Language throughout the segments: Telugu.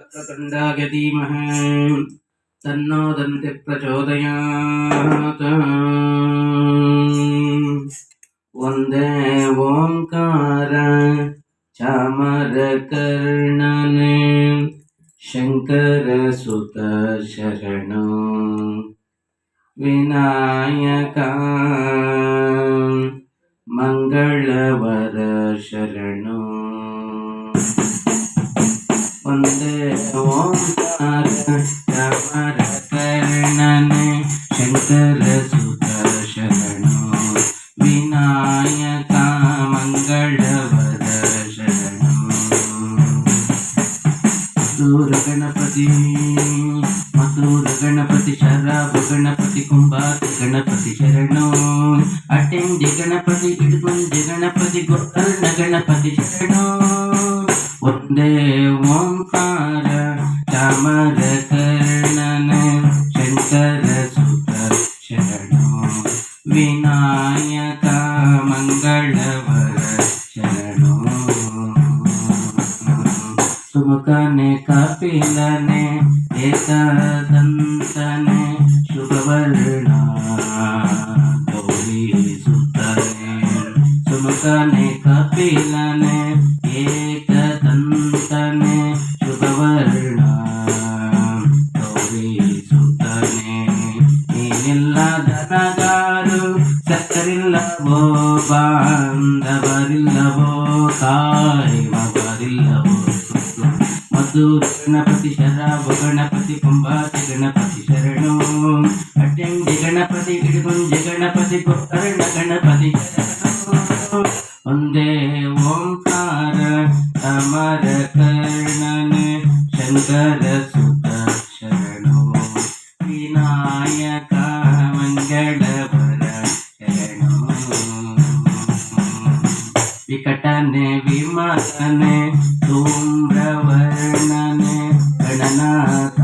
वक्रतुण्डाय धीमहि तन्नो दन्ति प्रचोदयात् वन्दे ओङ्कार चामरकर्णने शङ्करसुत शरणो विनायका मङ्गलवर शरणो వందే ఓంకార రమర కరణని శంకర సుత శరణు వినాయక మంగళవర శరణు మధుర గణపతి మధుర గణపతి శరాబు గణపతి కుంభాతి గణపతి గొప్ప గణపతి శరణు. ಒಂದೇ ಓಂ मंगलवर चरणों सुमकने कपिलने एकदन्तने शुभवर्णा। బంధవరిల్లవో సాయివ వరిల్లవో మధుర గణపతి శరావ గణపతి పంబాతి గణపతి శరణు అడ్డంగి గణపతి ఇడుగుంజి గణపతి గొప్పరణ గణపతి వందే ఓంకార సమర కర్ణన శంకర సుత శరణు వినాయక ವಿಕಟನೆ ವಿಮಲನೆ ಧೂಮ್ರವರ್ಣನೆ ಗಣನಾಥ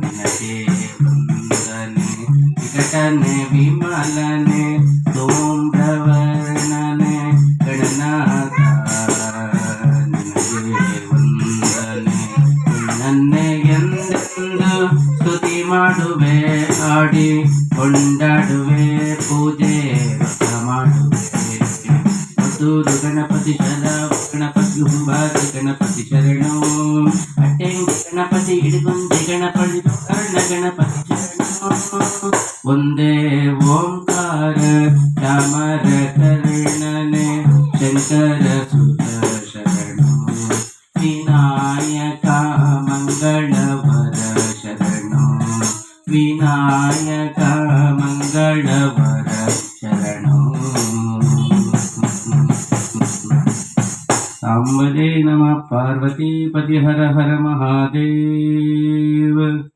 ನಿನಗೆ ವಂದನೆ. ವಿಕಟನೆ ವಿಮಲನೆ, ಧೂಮ್ರವರ್ಣನೆ ಗಣನಾಥ ನಿನಗೆ ವಂದನೆ. ನಿನ್ನನ್ನೇ ಎಂದೆಂದು ಸ್ತುತಿ ಮಾಡುವೆ, ಆಡಿ ಕೊಂಡಾಡುವೆ ಪೂಜೆ. ಮಧುರ ಗಣಪತಿ ಶರ ಗಣಪತಿ ಹುಂಬಾರಿ ಗಣಪತಿ ಶರಣು ಅಟ್ಟೆಂಗಿ ಗಣಪತಿ ಇಡುಗುಂಜಿ ಗಣಪತಿ ಕರ್ಣ ಗಣಪತಿ ಶರಣು ಒಂದೇ ಓಂಕಾರ ಚಾಮರ ಕರ್ಣನೆ ಶಂಕರ ಸುತ ಶರಣು ವಿನಾಯಕ ಮಂಗಳವರ ಶರಣು ವಿನಾಯಕ ಮಂಗಳವರ अम्बजे नमः पार्वतीपतिहर हर महादेव।